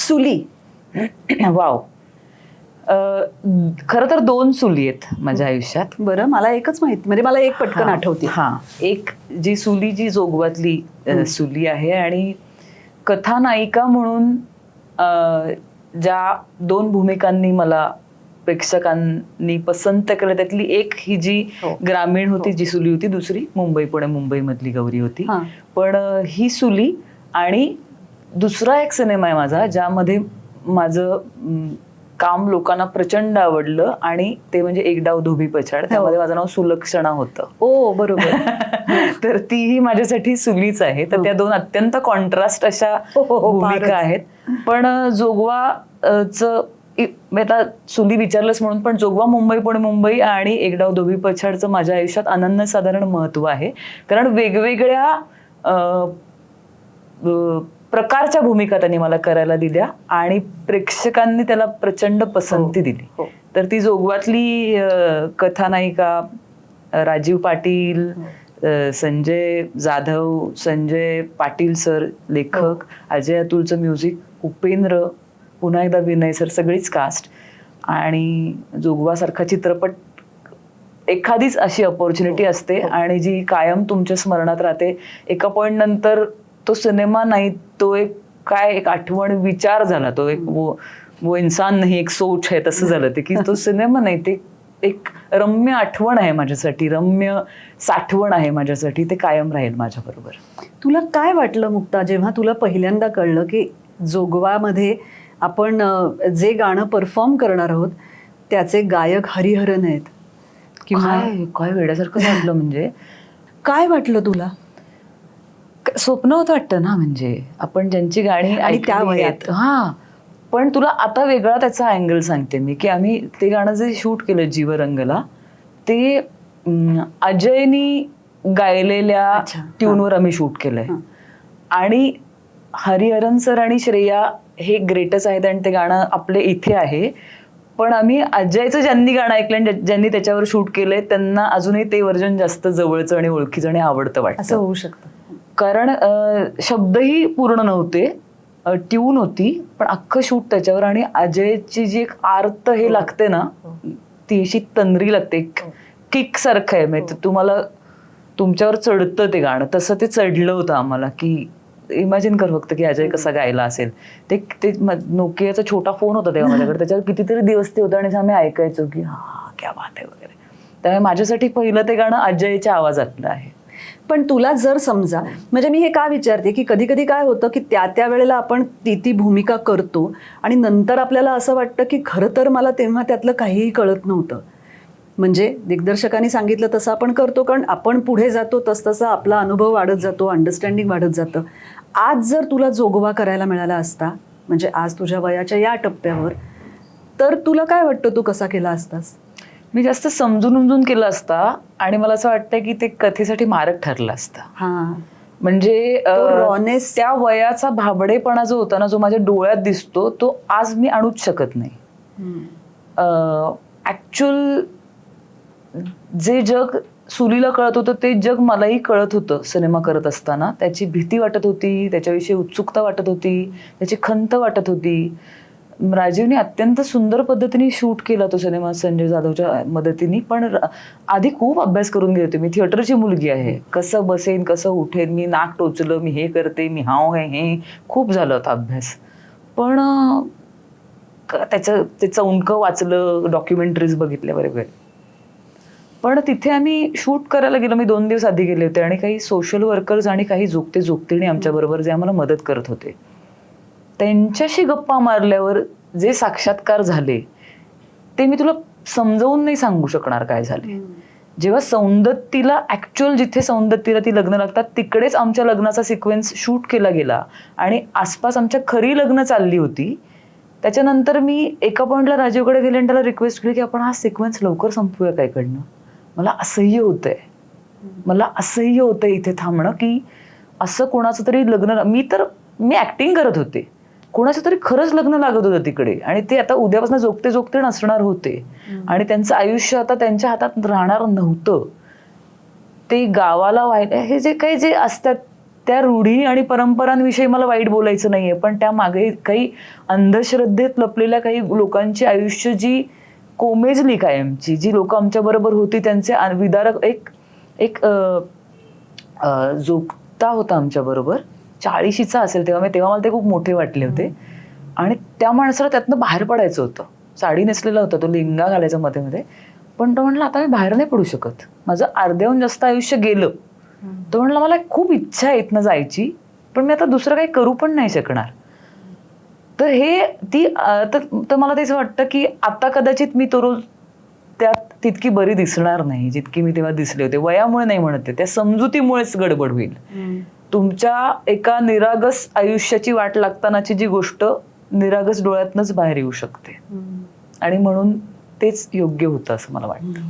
सुली. Wow. खर तर दोन सुली आहेत माझ्या आयुष्यात. बरं मला एकच माहिती म्हणजे मला एक पटकन हा, आठवते. हा. एक जी सुली जी जोगवातली सुली आहे आणि कथानायिका म्हणून ज्या दोन भूमिकांनी मला प्रेक्षकांनी पसंत केलं त्यातली एक ही जी हो. ग्रामीण होती जी सुली होती दुसरी मुंबई पुणे मुंबई मधली गौरी होती. हा. पण ही सुली आणि दुसरा एक सिनेमा आहे माझा ज्यामध्ये माझं काम लोकांना प्रचंड आवडलं आणि ते म्हणजे एक डाव धोबी पछाड. त्यामध्ये माझं नाव सुलक्षणा होतं. ओ बरोबर. तर तीही माझ्यासाठी सुलीच आहे. तर त्या दोन अत्यंत कॉन्ट्रास्ट अशा हो, हो, हो, भूमिका. आहेत. पण जोगवा च आता सुली विचारलंच म्हणून पण जोगवा मुंबई पुणे मुंबई आणि एक डाव धोबी पछाडचं माझ्या आयुष्यात अनन्यसाधारण महत्त्व आहे. कारण वेगवेगळ्या प्रकारच्या भूमिका त्यांनी मला करायला दिल्या आणि प्रेक्षकांनी त्याला प्रचंड पसंती दिली. हो. तर ती जोगवातली कथानायिका राजीव पाटील अ, संजय जाधव संजय पाटील सर लेखक अजय अतुलचं म्युझिक उपेंद्र पुन्हा एकदा विनय सर सगळीच कास्ट आणि जोगवासारखा चित्रपट एखादीच अशी अपॉर्च्युनिटी असते आणि जी कायम तुमच्या स्मरणात राहते एका पॉइंट नंतर तो सिनेमा नाही तो एक काय एक आठवण विचार झाला. तो एक वो वो इंसान नाही एक सोच आहे तसं झालं ते. की तो सिनेमा नाही ते एक रम्य आठवण आहे माझ्यासाठी रम्य साठवण आहे माझ्यासाठी ते कायम राहील माझ्या बरोबर तुला काय वाटलं मुक्ता जेव्हा तुला पहिल्यांदा कळलं की जोगवामध्ये आपण जे गाणं परफॉर्म करणार आहोत त्याचे गायक हरिहरन आहेत? किंवा काय वेड्यासारखं वाटलं म्हणजे? काय वाटलं तुला? स्वप्न होतं वाटतं ना म्हणजे. आपण ज्यांची गाणी आणि त्या वयात. हा. पण तुला आता वेगळा त्याचा अँगल सांगते मी की आम्ही ते गाणं जे शूट केलं जीवरंगला ते अजयनी गायलेल्या. ट्यूनवर आम्ही शूट केलंय. आणि हरिहरन सर आणि श्रेया हे ग्रेटच आहेत आणि ते गाणं आपले इथे आहे. पण आम्ही अजयचं ज्यांनी गाणं ऐकलं ज्यांनी त्याच्यावर शूट केलंय त्यांना अजूनही ते व्हर्जन जास्त जवळचं आणि ओळखीचं आणि आवडतं असं वाटतं होऊ शकतं. कारण शब्दही पूर्ण नव्हते. ट्यून होती पण अख्खं शूट त्याच्यावर आणि अजयची जी एक आर्त हे लागते ना ती अशी तंद्री लागते. किक सारखं आहे. म्हणजे तुम्हाला तुमच्यावर चढतं ते गाणं. तसं ते चढलं होतं आम्हाला की इमॅजिन कर फक्त की अजय कसा गायला असेल. ते ते नोकियाचा छोटा फोन होता तेव्हा माझ्याकडे. त्याच्यावर कितीतरी दिवस ते होतं आणि आम्ही ऐकायचो की हा क्या बात आहे वगैरे. त्यामुळे माझ्यासाठी पहिलं ते गाणं अजयच्या आवाजातलं आहे. पण तुला जर समजा म्हणजे मी हे का विचारते की कधी कधी काय होतं की त्या त्या वेळेला आपण ती ती भूमिका करतो आणि नंतर आपल्याला असं वाटतं की खरं तर मला तेव्हा त्यातलं काहीही कळत नव्हतं. म्हणजे दिग्दर्शकांनी सांगितलं तसं आपण करतो कारण आपण पुढे जातो तसतसा आपला अनुभव वाढत जातो अंडरस्टँडिंग वाढत जातं. आज जर तुला जोगवा करायला मिळाला असता म्हणजे आज तुझ्या वयाच्या या टप्प्यावर तर तुला काय वाटतं तू कसा केला असतास? मी जास्त समजून उमजून केलं असता आणि मला असं वाटतं की ते कथेसाठी मारक ठरलं असतं. हां. म्हणजे त्या वयाचा भाबडेपणा जो होता ना जो माझ्या डोळ्यात दिसतो तो आज मी आणूच शकत नाही. ऍक्च्युअल जे जग सुलीला कळत होतं ते जग मलाही कळत होतं सिनेमा करत असताना. त्याची भीती वाटत होती त्याच्याविषयी उत्सुकता वाटत होती त्याची खंत वाटत होती. राजीवने अत्यंत सुंदर पद्धतीने शूट केला तो सिनेमा संजय जाधवच्या मदतीने. पण आधी खूप अभ्यास करून गेले होते. मी थिएटरची मुलगी आहे. कसं बसेन कसं उठेन मी नाक टोचलं मी हे करते मी हाव हे हे. खूप झालं होता अभ्यास. पण त्याचं ते चौंक वाचलं डॉक्युमेंटरीज बघितल्या वगैरे पण तिथे आम्ही शूट करायला गेलो. मी दोन दिवस आधी गेले होते आणि काही सोशल वर्कर्स आणि काही जोगते जोगतीने आमच्याबरोबर जे आम्हाला मदत करत होते. त्यांच्याशी गप्पा मारल्यावर जे साक्षात्कार झाले ते मी तुला समजावून नाही सांगू शकणार काय झाले. जेव्हा सौंदत्तीला ऍक्च्युअल जिथे सौंदत्तीला ती लग्न लागतात तिकडेच आमच्या लग्नाचा सिक्वेन्स शूट केला गेला आणि आसपास आमच्या खरी लग्न चालली होती. त्याच्यानंतर मी एका पॉइंटला राजीवकडे गेले आणि त्याला रिक्वेस्ट केली की आपण हा सिक्वेन्स लवकर संपवूया काय कडनं मला असह्य होतंय. मला असह्य होतंय इथे थांबणं की असं कोणाचं तरी लग्न मी तर मी ऍक्टिंग करत होते. कोणाचं तरी खरंच लग्न लागत होतं तिकडे. आणि ते आता उद्यापासून जोगते जोगते नसणार होते. आणि त्यांचं आयुष्य आता त्यांच्या हातात राहणार नव्हतं. ते गावाला व्हायला हे जे काही जे असतात त्या रूढी आणि परंपरांविषयी मला वाईट बोलायचं नाहीये. पण त्या मागे काही अंधश्रद्धेत लपलेल्या काही लोकांची आयुष्य जी कोमेजली कायमची जी लोक आमच्या बरोबर होती त्यांचे विदारक एक एक जोगता होता आमच्या बरोबर. चाळीशीचा असेल तेव्हा मी तेव्हा मला ते खूप मोठे वाटले होते. आणि त्या माणसाला त्यातनं बाहेर पडायचं होतं. साडी नेसलेला होता तो लिंगा घालायचा मध्ये मध्ये पण तो म्हणला आता मी बाहेर नाही पडू शकत. माझं अर्ध्याहून जास्त आयुष्य गेलं. तो म्हणला मला खूप इच्छा आहे इथनं जायची पण मी आता दुसरं काही करू पण नाही शकणार. तर हे ती तर मला तेच वाटतं की आता कदाचित मी तो रोज त्यात तितकी बरी दिसणार नाही जितकी मी तेव्हा दिसले होते. वयामुळे नाही म्हणत त्या समजुतीमुळेच गडबड होईल. तुमच्या एका निरागस आयुष्याची वाट लागतानाची जी गोष्ट निरागस डोळ्यातनच बाहेर येऊ शकते. आणि म्हणून तेच योग्य होतं असं मला वाटतं.